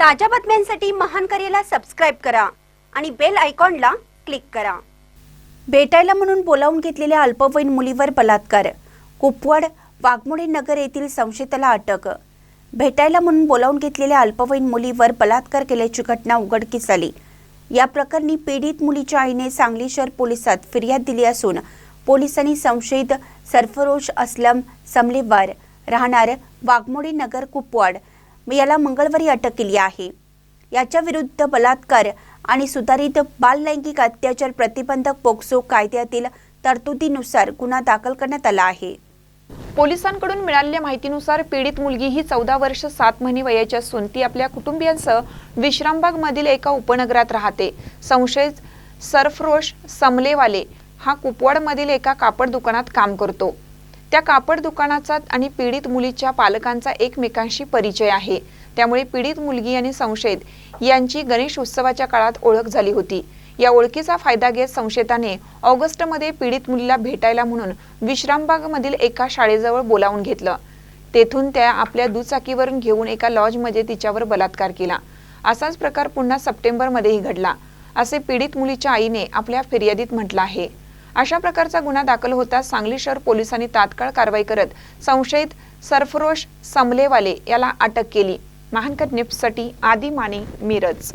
ताज्या बातम्यांसाठी महान करेला सबस्क्राईब करा आणि बेल आयकॉनला क्लिक करा. भेटायला म्हणून बोलावून घेतलेल्या अल्पवयीन मुलीवर बलात्कार. कुपवाड वाघमोडे नगर येथील संशयिताला अटक. भेटायला म्हणून बोलावून घेतलेल्या अल्पवयीन मुलीवर बलात्कार केल्याची घटना उघडकीस आली. या प्रकरणी पीडित मुलीच्या आईने सांगली शहर पोलिसात फिर्याद दिली असून पोलिसांनी संशयित सरफरोश असलम समलेवार राहणार वाघमोडे नगर कुपवाड याला मंगळवारी अटक केली आहे. याच्या विरुद्ध बलात्कार आणि सुधारित बाललैंगिक अत्याचार प्रतिबंधक पोक्सो कायद्यातील तरतुदीनुसार गुन्हा दाखल करण्यात आला आहे. पोलिसांकडून मिळालेल्या माहितीनुसार पीडित मुलगी ही चौदा वर्ष सात महिने वयाची असून ती आपल्या कुटुंबियांसह विश्रामबाग मधील एका उपनगरात राहते. संशयित सरफरोश समलेवाले हा कुपवाडमधील एका कापड दुकानात काम करतो. त्या कापड दुकानाचा आणि पीडित मुलीच्या पालकांचा एकमेकांशी परिचय आहे. त्यामुळे पीडित मुलगी आणि संशयित यांची गणेश उत्सवाच्या काळात ओळख झाली होती. या ओळखीचा फायदा घेत संशयिताने ऑगस्टमध्ये पीडित मुलीला भेटायला म्हणून विश्रामबागमधील एका शाळेजवळ बोलावून घेतलं. तेथून त्या आपल्या दुचाकीवरून घेऊन एका लॉजमध्ये तिच्यावर बलात्कार केला. असाच प्रकार पुन्हा सप्टेंबरमध्येही घडला. असे पीडित मुलीच्या आईने आपल्या फिर्यादीत म्हटलं आहे. अशा प्रकारचा गुन्हा दाखल होताच सांगली शहर पोलिसांनी तात्काळ कारवाई करत संशयित सरफरोश समलेवाले याला अटक केली. महानकर निप्ससाठी आदी माने मिरज.